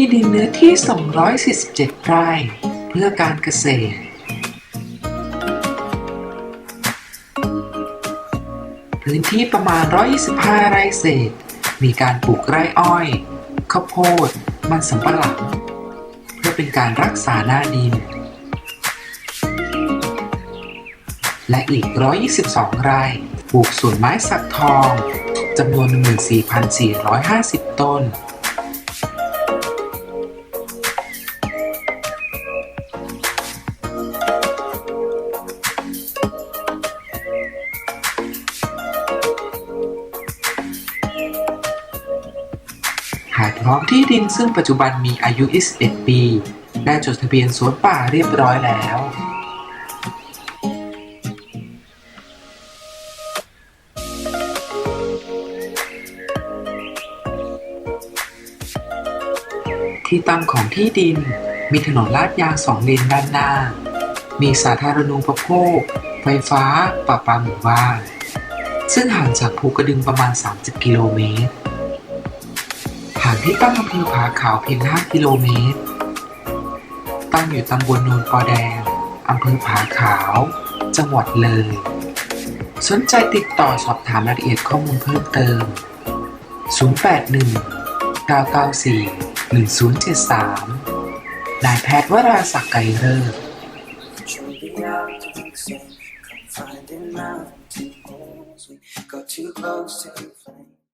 ที่ดินเนื้อที่ 247 ไร่ เพื่อการเกษตร พื้นที่ประมาณ 125 ไร่เศษ มีการปลูกไร่อ้อย ข้าวโพด มันสำปะหลัง เพื่อเป็นการรักษาหน้าดิน และอีก 122 ไร่ ปลูกสวนไม้สักทองจำนวน 14,450 ต้น หากพร้อมที่ดินซึ่งปัจจุบันมีอายุ 21 ปี ได้จดทะเบียนสวนป่าเรียบร้อยแล้วที่ตั้งของที่ดินมีถนนลาดยางสองเลนด้านหน้า มีสาธารณูปโภค ไฟฟ้าประปาหมู่บ้าน ซึ่งห่างจากภูกระดึงประมาณ 30 กิโลเมตรางที่ตั้งอำเภอผาขาวเพียง 5 กิโลเมตร ตั้งอยู่ตำบลโนนปอแดง อำเภอผาขาว จังหวัดเลย สนใจติดต่อสอบถามรายละเอียดข้อมูลเพิ่มเติม 081 994 1073 นายแพทย์วราศักดิ์ไกรเลิศ Truly out to fix it. Come finding out too close. We got too close